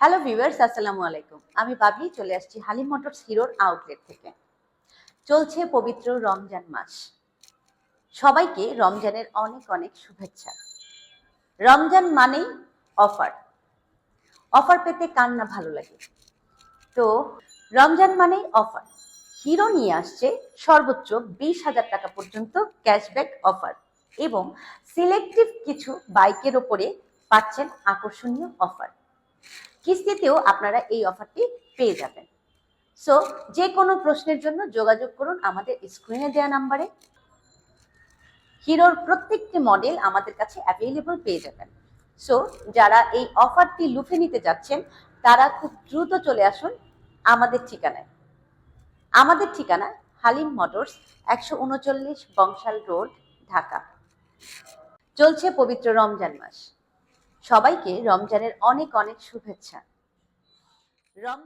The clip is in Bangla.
হ্যালো ভিউয়ার্স আসসালামু আলাইকুম। আমি বাবলি, চলে আসছি হালিম মোটরস হিরোর আউটলেট থেকে। চলছে পবিত্র রমজান মাস। সবাইকে রমজানের অনেক অনেক শুভেচ্ছা। রমজান মানেই অফার। অফার পেতে কার না ভালো লাগে? তো রমজান মানেই অফার। হিরো নিয়ে আসছে সর্বোচ্চ বিশ হাজার টাকা পর্যন্ত ক্যাশব্যাক অফার এবং সিলেক্টিভ কিছু বাইকের ওপরে পাচ্ছেন আকর্ষণীয় অফার কিস্তিতেও আপনারা এই অফারটি পেয়ে যাবেন। সো যে কোনো প্রশ্নের জন্য যোগাযোগ করুন আমাদের স্ক্রিনে দেওয়া নাম্বারে হিরোর প্রত্যেকটি মডেল আমাদের কাছে অ্যাভেলেবল পেয়ে যাবেন। সো যারা এই অফারটি লুফে নিতে যাচ্ছেন, তারা খুব দ্রুত চলে আসুন আমাদের ঠিকানায়। আমাদের ঠিকানা হালিম মোটরস, একশো উনচল্লিশ বংশাল রোড, ঢাকা। চলছে পবিত্র রমজান মাস। সবাইকে রমজানের অনেক অনেক শুভেচ্ছা। রম